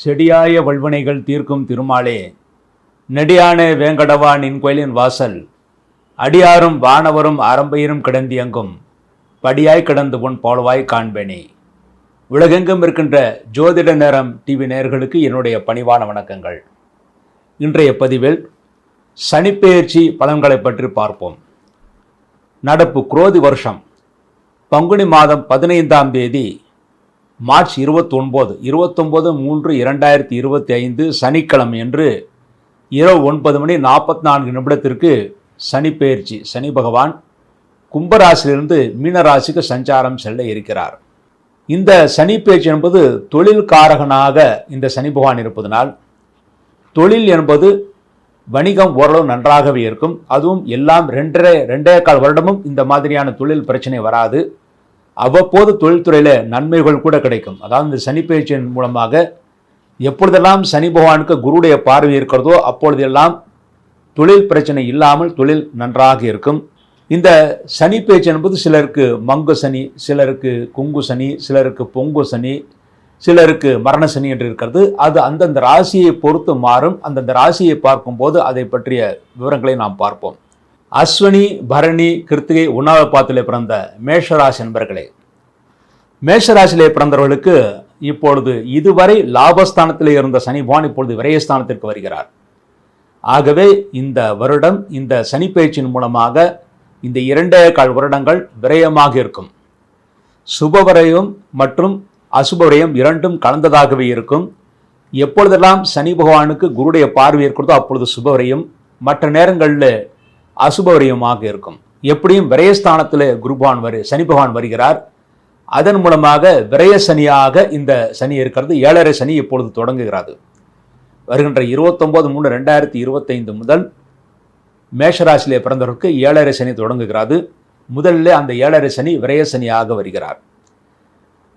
செடியாய வல்வினைகள் தீர்க்கும் திருமாலே நெடியான வேங்கடவா நின் கோயிலின் வாசல் அடியாரும் வானவரும் அரம்பையரும் கிடந்தியங்கும் படியாய் கிடந்து உன் போலவாய் காண்பேனே. உலகெங்கும் இருக்கின்ற ஜோதிட நேரம் டிவி நேர்களுக்கு என்னுடைய பணிவான வணக்கங்கள். இன்றைய பதிவில் சனிப்பெயர்ச்சி பலன்களை பற்றி பார்ப்போம். நடப்பு குரோதி வருஷம் பங்குனி மாதம் பதினைந்தாம் தேதி மார்ச் இருபத்தொன்பது இருபத்தொன்பது மூன்று இரண்டாயிரத்தி இருபத்தி ஐந்து சனிக்கிழமை என்று இரவு ஒன்பது மணி நாற்பத்தி நான்கு நிமிடத்திற்கு சனி பெயர்ச்சி சனி பகவான் கும்பராசிலிருந்து மீனராசிக்கு சஞ்சாரம் செல்ல இருக்கிறார். இந்த சனி பெயர்ச்சி என்பது தொழில் காரகனாக இந்த சனி பகவான் இருப்பதனால் தொழில் என்பது வணிகம் ஓரளவு நன்றாகவே இருக்கும். அதுவும் எல்லாம் ரெண்டரை ரெண்டே கால் வருடமும் இந்த மாதிரியான தொழில் பிரச்சனை வராது. அவ்வப்போது தொழில்துறையில் நன்மைகள் கூட கிடைக்கும். அதாவது இந்த சனி பயிற்சியின் மூலமாக எப்பொழுதெல்லாம் சனி பகவானுக்கு குருடைய பார்வை இருக்கிறதோ அப்பொழுதெல்லாம் தொழில் பிரச்சனை இல்லாமல் தொழில் நன்றாக இருக்கும். இந்த சனி பேச்சு என்பது சிலருக்கு மங்கு சனி சிலருக்கு குங்கு சனி சிலருக்கு பொங்கு சனி சிலருக்கு மரண சனி என்று இருக்கிறது. அது அந்தந்த ராசியை பொறுத்து மாறும். அந்தந்த ராசியை பார்க்கும்போது அதை பற்றிய விவரங்களை நாம் பார்ப்போம். அஸ்வினி பரணி கிருத்திகை உணவு பாத்திலே பிறந்த மேஷராசி நண்பர்களே. மேஷராசியிலே பிறந்தவர்களுக்கு இப்பொழுது இதுவரை லாபஸ்தானத்தில் இருந்த சனிபான் இப்பொழுது விரயஸ்தானத்திற்கு வருகிறார். ஆகவே இந்த வருடம் இந்த சனி பயிற்சியின் மூலமாக இந்த இரண்டே கால் வருடங்கள் விரயமாக இருக்கும். சுபவரையும் மற்றும் அசுபவரையும் இரண்டும் கலந்ததாகவே இருக்கும். எப்பொழுதெல்லாம் சனி பகவானுக்கு குருடைய பார்வை இருக்கிறதோ அப்பொழுது சுபவரையும் மற்ற நேரங்களில் அசுபவரியமாக இருக்கும். எப்படியும் விரயஸ்தானத்தில் குருபான் வரு சனி பகவான் வருகிறார். அதன் மூலமாக விரய சனியாக இந்த சனி இருக்கிறது. ஏழரை சனி இப்பொழுது தொடங்குகிறது. வருகின்ற இருபத்தொம்போது மூணு ரெண்டாயிரத்தி இருபத்தைந்து முதல் மேஷராசிலே பிறந்தவருக்கு ஏழரை சனி தொடங்குகிறது. முதல்ல அந்த ஏழரை சனி விரய சனியாக வருகிறார்.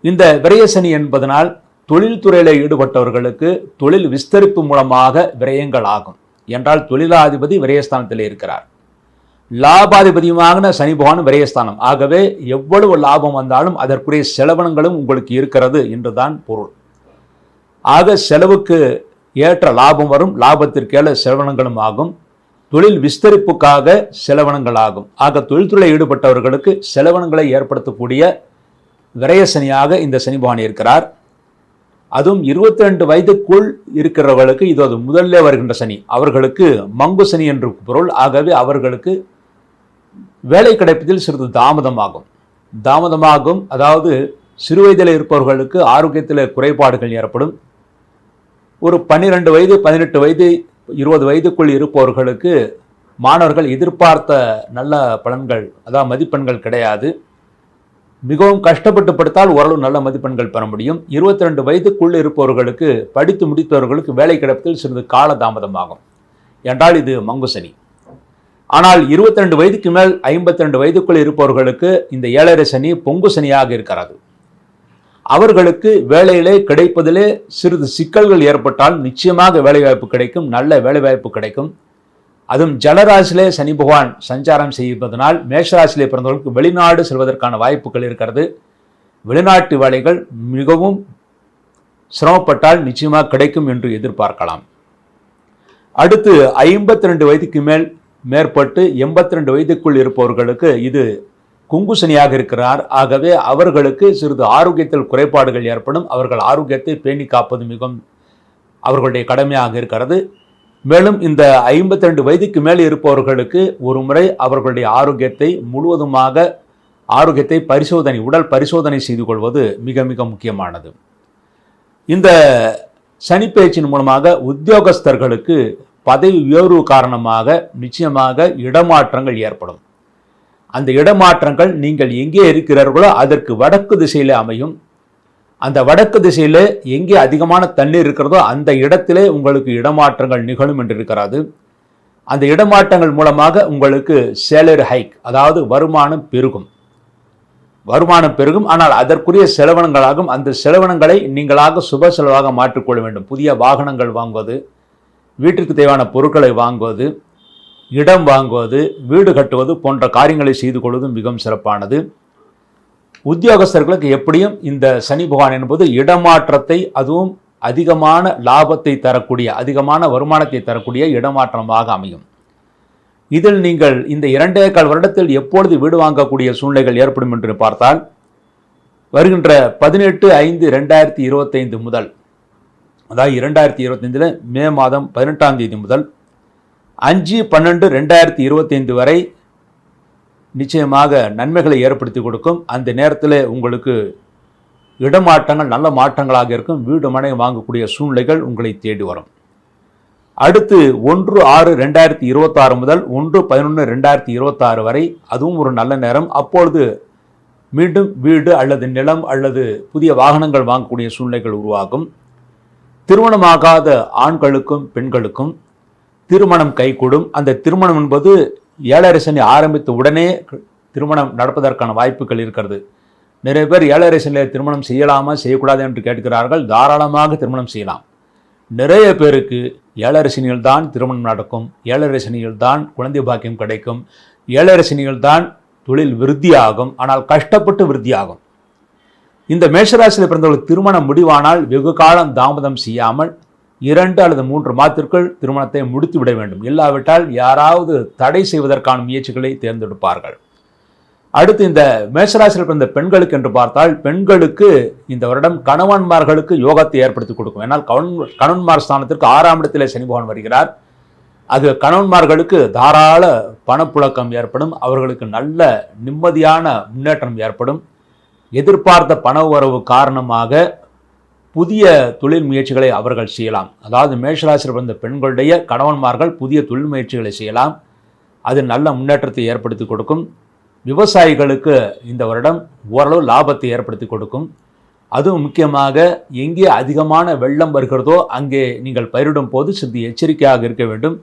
இந்த விரய சனி என்பதனால் தொழில்துறையில் ஈடுபட்டவர்களுக்கு தொழில் விஸ்தரிப்பு மூலமாக விரயங்கள் ஆகும். என்றால் தொழிலாதிபதி விரயஸ்தானத்தில் இருக்கிறார். லாபாதிபதியுமான சனி பகவான் விரயஸ்தானம். ஆகவே எவ்வளவு லாபம் வந்தாலும் அதற்குரிய செலவனங்களும் உங்களுக்கு இருக்கிறது என்றுதான் பொருள். ஆக செலவுக்கு ஏற்ற லாபம் வரும் லாபத்திற்கேல செலவனங்களும் ஆகும். தொழில் விஸ்தரிப்புக்காக செலவனங்கள் ஆகும். ஆக தொழில்துறை ஈடுபட்டவர்களுக்கு செலவனங்களை ஏற்படுத்தக்கூடிய விரய சனியாக இந்த சனி பகவான் இருக்கிறார். அதுவும் இருபத்தி ரெண்டு வயதுக்குள் இருக்கிறவர்களுக்கு இது அது முதல்ல வருகின்ற சனி அவர்களுக்கு மங்கு சனி என்று பொருள். ஆகவே அவர்களுக்கு வேலை கிடைப்பதில் சிறிது தாமதமாகும். தாமதமாகும் அதாவது சிறுவயதில் இருப்பவர்களுக்கு ஆரோக்கியத்தில் குறைபாடுகள் ஏற்படும். ஒரு பன்னிரெண்டு வயது பதினெட்டு வயது இருபது வயதுக்குள் இருப்பவர்களுக்கு மாணவர்கள் எதிர்பார்த்த நல்ல பலன்கள் அதாவது மதிப்பெண்கள் கிடையாது. மிகவும் கஷ்டப்பட்டு படுத்தால் ஓரளவு நல்ல மதிப்பெண்கள் பெற முடியும். இருபத்தி ரெண்டு வயதுக்குள் இருப்பவர்களுக்கு படித்து முடித்தவர்களுக்கு வேலை கிடைப்பதில் சிறிது கால தாமதமாகும் என்றால் இது மங்குசனி. ஆனால் இருபத்தி ரெண்டு வயதுக்கு மேல் ஐம்பத்தி ரெண்டு வயதுக்குள் இருப்பவர்களுக்கு இந்த ஏழரை சனி பொங்கு சனியாக இருக்கிறது அவர்களுக்கு வேலையிலே கிடைப்பதிலே சிறிது சிக்கல்கள் ஏற்பட்டால் நிச்சயமாக வேலைவாய்ப்பு கிடைக்கும் நல்ல வேலைவாய்ப்பு கிடைக்கும். அதுவும் ஜலராசிலே சனி பகவான் சஞ்சாரம் செய்வதனால் மேஷராசிலே பிறந்தவர்களுக்கு வெளிநாடு செல்வதற்கான வாய்ப்புகள் இருக்கிறது. வெளிநாட்டு வேலைகள் மிகவும் சிரமப்பட்டால் நிச்சயமாக கிடைக்கும் என்று எதிர்பார்க்கலாம். அடுத்து ஐம்பத்தி ரெண்டு வயதுக்கு மேல் மேற்பட்டு எண்பத்தி ரெண்டு வயதுக்குள் இருப்பவர்களுக்கு இது குங்குசனியாக இருக்கிறார். ஆகவே அவர்களுக்கு சிறிது ஆரோக்கியத்தில் குறைபாடுகள் ஏற்படும். அவர்கள் ஆரோக்கியத்தை பேணி காப்பது மிகவும் அவர்களுடைய கடமையாக இருக்கிறது. மேலும் இந்த ஐம்பத்தி ரெண்டு வயதுக்கு மேலே இருப்பவர்களுக்கு ஒரு முறை அவர்களுடைய ஆரோக்கியத்தை முழுவதுமாக ஆரோக்கியத்தை பரிசோதனை உடல் பரிசோதனை செய்து கொள்வது மிக மிக முக்கியமானது. இந்த சனிப்பெயர்ச்சியின் மூலமாக உத்தியோகஸ்தர்களுக்கு பதவி உயர்வு காரணமாக நிச்சயமாக இடமாற்றங்கள் ஏற்படும். அந்த இடமாற்றங்கள் நீங்கள் எங்கே இருக்கிறார்களோ அதற்கு வடக்கு திசையில் அமையும். அந்த வடக்கு திசையில் எங்கே அதிகமான தண்ணீர் இருக்கிறதோ அந்த இடத்திலே உங்களுக்கு இடமாற்றங்கள் நிகழும் என்று இருக்கிறாது. அந்த இடமாற்றங்கள் மூலமாக உங்களுக்கு சேலரி ஹைக் அதாவது வருமானம் பெருகும். வருமானம் பெருகும் ஆனால் அதற்குரிய செலவினங்களாகும். அந்த செலவினங்களை நீங்களாக சுப செலவாக மாற்றிக்கொள்ள வேண்டும். புதிய வாகனங்கள் வாங்குவது வீட்டிற்கு தேவையான பொருட்களை வாங்குவது இடம் வாங்குவது வீடு கட்டுவது போன்ற காரியங்களை செய்து கொள்வதும் மிகவும் சிறப்பானது. உத்தியோகஸ்தர்களுக்கு எப்படியும் இந்த சனி பகவான் என்பது இடமாற்றத்தை அதுவும் அதிகமான லாபத்தை தரக்கூடிய அதிகமான வருமானத்தை தரக்கூடிய இடமாற்றமாக அமையும். இதில் நீங்கள் இந்த இரண்டே கால் வருடத்தில் எப்பொழுது வீடு வாங்கக்கூடிய சூழ்நிலைகள் ஏற்படும் என்று பார்த்தால் வருகின்ற பதினெட்டு ஐந்து ரெண்டாயிரத்தி இருபத்தைந்து முதல் அதாவது இரண்டாயிரத்தி இருபத்தைந்தில் மே மாதம் பதினெட்டாம் தேதி முதல் அஞ்சு பன்னெண்டு ரெண்டாயிரத்தி இருபத்தைந்து வரை நிச்சயமாக நன்மைகளை ஏற்படுத்தி கொடுக்கும். அந்த நேரத்தில் உங்களுக்கு இடமாற்றங்கள் நல்ல மாற்றங்களாக இருக்கும். வீடு மனை வாங்கக்கூடிய சூழ்நிலைகள் உங்களை தேடி வரும். அடுத்து ஒன்று ஆறு ரெண்டாயிரத்தி இருபத்தாறு முதல் ஒன்று பதினொன்று ரெண்டாயிரத்தி இருபத்தாறு வரை அதுவும் ஒரு நல்ல நேரம். அப்பொழுது மீண்டும் வீடு அல்லது நிலம் அல்லது புதிய வாகனங்கள் வாங்கக்கூடிய சூழ்நிலைகள் உருவாகும். திருமணமாகாத ஆண்களுக்கும் பெண்களுக்கும் திருமணம் கைகூடும். அந்த திருமணம் என்பது ஏழரை சனி ஆரம்பித்த உடனே திருமணம் நடப்பதற்கான வாய்ப்புகள் இருக்கிறது. நிறைய பேர் ஏழரை சனியில் திருமணம் செய்யலாமா செய்யக்கூடாது என்று கேட்கிறார்கள். தாராளமாக திருமணம் செய்யலாம். நிறைய பேருக்கு ஏழரை சனியில் தான் திருமணம் நடக்கும். ஏழரை சனியில் தான் குழந்தை பாக்கியம் கிடைக்கும். ஏழரை சனியில் தான் தொழில் விருத்தியாகும். ஆனால் கஷ்டப்பட்டு விருத்தியாகும். இந்த மேஷராசியில் பிறந்தவர்களுக்கு திருமணம் முடிவானால் வெகு காலம் தாமதம் செய்யாமல் இரண்டு அல்லது மூன்று மாதத்திற்குள் திருமணத்தை முடித்து விட வேண்டும். இல்லாவிட்டால் யாராவது தடை செய்வதற்கான முயற்சிகளை தேர்ந்தெடுப்பார்கள். அடுத்து இந்த மேஷராசியில் பிறந்த பெண்களுக்கு என்று பார்த்தால் பெண்களுக்கு இந்த வருடம் கணவன்மார்களுக்கு யோகத்தை ஏற்படுத்தி கொடுக்கும். ஏன்னால் கவன் கணவன்மார் ஸ்தானத்திற்கு ஆறாம் இடத்திலே சனி பகவான் வருகிறார். அது கணவன்மார்களுக்கு தாராள பணப்புழக்கம் ஏற்படும். அவர்களுக்கு நல்ல நிம்மதியான முன்னேற்றம் ஏற்படும். எதிர்பார்த்த பண உறவு காரணமாக புதிய தொழில் முயற்சிகளை அவர்கள் செய்யலாம். அதாவது மேஷராசியில் வந்த பெண்களுடைய கணவன்மார்கள் புதிய தொழில் முயற்சிகளை செய்யலாம். அது நல்ல முன்னேற்றத்தை ஏற்படுத்தி கொடுக்கும். விவசாயிகளுக்கு இந்த வருடம் ஓரளவு லாபத்தை ஏற்படுத்தி கொடுக்கும். அதுவும் முக்கியமாக எங்கே அதிகமான வெள்ளம் வருகிறதோ அங்கே நீங்கள் பயிரிடும் போது சிறிது எச்சரிக்கையாக இருக்க வேண்டும்.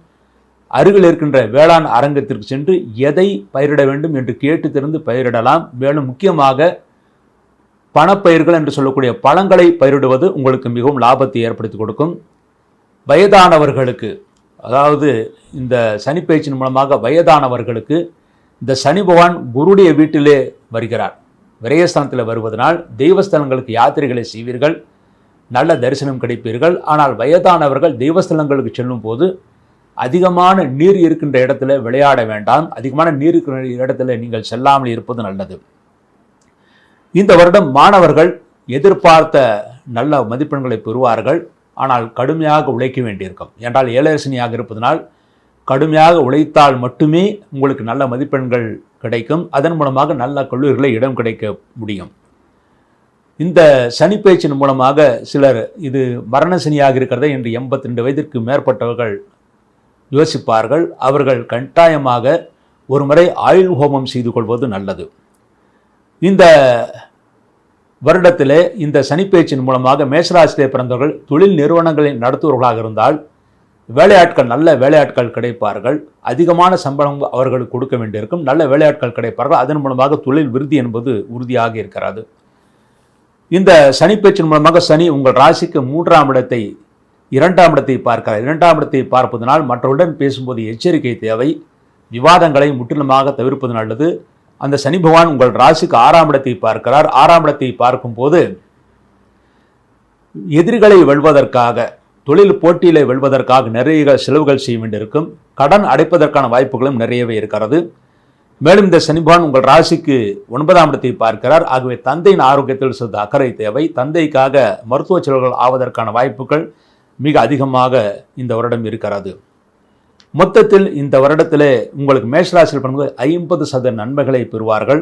அருகில் இருக்கின்ற வேளாண் அரங்கத்திற்கு சென்று எதை பயிரிட வேண்டும் என்று கேட்டு தெரிந்து பயிரிடலாம். மேலும் முக்கியமாக பணப்பயிர்கள் என்று சொல்லக்கூடிய பழங்களை பயிரிடுவது உங்களுக்கு மிகவும் லாபத்தை ஏற்படுத்தி கொடுக்கும். வயதானவர்களுக்கு அதாவது இந்த சனி பயிற்சியின் மூலமாக வயதானவர்களுக்கு இந்த சனி பகவான் குருடைய வீட்டிலே வருகிறார். விரயஸ்தானத்தில் வருவதனால் தெய்வஸ்தலங்களுக்கு யாத்திரைகளை செய்வீர்கள் நல்ல தரிசனம் கிடைப்பீர்கள். ஆனால் வயதானவர்கள் தெய்வஸ்தலங்களுக்கு செல்லும் போது அதிகமான நீர் இருக்கின்ற இடத்துல விளையாட வேண்டாம். அதிகமான நீர் இருக்கிற இடத்துல நீங்கள் செல்லாமல் இருப்பது நல்லது. இந்த வருடம் மாணவர்கள் எதிர்பார்த்த நல்ல மதிப்பெண்களை பெறுவார்கள். ஆனால் கடுமையாக உழைக்க வேண்டியிருக்கும். என்றால் ஏழரசனியாக இருப்பதனால் கடுமையாக உழைத்தால் மட்டுமே உங்களுக்கு நல்ல மதிப்பெண்கள் கிடைக்கும். அதன் மூலமாக நல்ல கல்லூரிகளை இடம் கிடைக்க முடியும். இந்த சனிப்பயிற்சியின் மூலமாக சிலர் இது மரண சனியாக என்று எண்பத்தி ரெண்டு வயதிற்கு மேற்பட்டவர்கள் யோசிப்பார்கள். அவர்கள் கட்டாயமாக ஒரு முறை ஆயுள் ஹோமம் செய்து கொள்வது நல்லது. இந்த வருடத்திலே இந்த சனிப்பயிற்சியின் மூலமாக மேசராசிலே பிறந்தவர்கள் தொழில் நிறுவனங்களை நடத்துவர்களாக இருந்தால் வேலையாட்கள் நல்ல வேலையாட்கள் கிடைப்பார்கள். அதிகமான சம்பளம் அவர்களுக்கு கொடுக்க வேண்டியிருக்கும். நல்ல வேலையாட்கள் கிடைப்பார்கள். அதன் மூலமாக தொழில் விருதி என்பது உறுதியாக இருக்கிறது. இந்த சனிப்பேச்சின் மூலமாக சனி உங்கள் ராசிக்கு மூன்றாம் இடத்தை இரண்டாம் இடத்தை பார்க்கிறார். இரண்டாம் இடத்தை பார்ப்பதனால் மற்றவருடன் பேசும்போது எச்சரிக்கை தேவை. விவாதங்களை முற்றிலுமாக தவிர்ப்பது நல்லது. அந்த சனி பகவான் உங்கள் ராசிக்கு ஆறாம் இடத்தை பார்க்கிறார். ஆறாம் இடத்தை பார்க்கும்போது எதிரிகளை வெல்வதற்காக தொழில் போட்டியிலே வெல்வதற்காக நிறைய செலவுகள் செய்ய வேண்டியிருக்கும். கடன் அடைப்பதற்கான வாய்ப்புகளும் நிறையவே இருக்கிறது. மேலும் இந்த சனிபான் உங்கள் ராசிக்கு ஒன்பதாம் இடத்தை பார்க்கிறார். ஆகவே தந்தையின் ஆரோக்கியத்தில் சிறிது அக்கறை தேவை. தந்தைக்காக மருத்துவ செலவுகள் ஆவதற்கான வாய்ப்புகள் மிக அதிகமாக இந்த வருடம் இருக்கிறது. மொத்தத்தில் இந்த வருடத்தில் உங்களுக்கு மேஷராசியில் பண்ணும்போது ஐம்பது சத நன்மைகளை பெறுவார்கள்.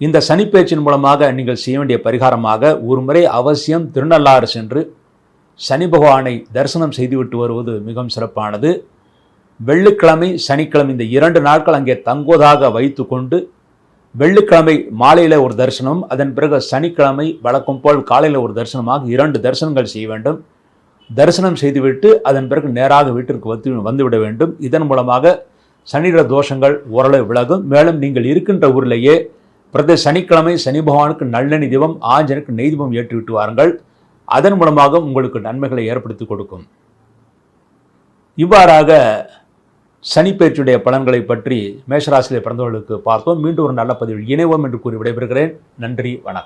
இந்த சனிப்பேச்சின் மூலமாக நீங்கள் செய்ய வேண்டிய பரிகாரமாக ஒரு முறை அவசியம் திருநள்ளாறு சென்று சனி பகவானை தரிசனம் செய்துவிட்டு வருவது மிகவும் சிறப்பானது. வெள்ளிக்கிழமை சனிக்கிழமை இந்த இரண்டு நாட்கள் அங்கே தங்குவதாக வைத்து கொண்டு வெள்ளிக்கிழமை மாலையில் ஒரு தரிசனம் அதன் பிறகு சனிக்கிழமை வழக்கம் போல் காலையில் ஒரு தரிசனமாக இரண்டு தரிசனங்கள் செய்ய வேண்டும். தரிசனம் செய்துவிட்டு அதன் பிறகு நேராக வீட்டிற்கு வந்து வந்துவிட வேண்டும். இதன் மூலமாக சனிட தோஷங்கள் ஓரளவு விலகும். மேலும் நீங்கள் இருக்கின்ற ஊரிலேயே பிரதி சனிக்கிழமை சனி பகவானுக்கு நல்லெண்ணி தீபம் ஆஞ்சனுக்கு நெய் தீபம் ஏற்றிவிட்டு வாருங்கள். அதன் மூலமாக உங்களுக்கு நன்மைகளை ஏற்படுத்தி கொடுக்கும். இவ்வாறாக சனிப்பயிற்சியுடைய பலன்களை பற்றி மேஷராசியிலே பிறந்தவர்களுக்கு பார்த்தோம் மீண்டும் ஒரு நல்ல பதிவில் இணைவோம் என்று கூறி விடைபெறுகிறேன். நன்றி வணக்கம்.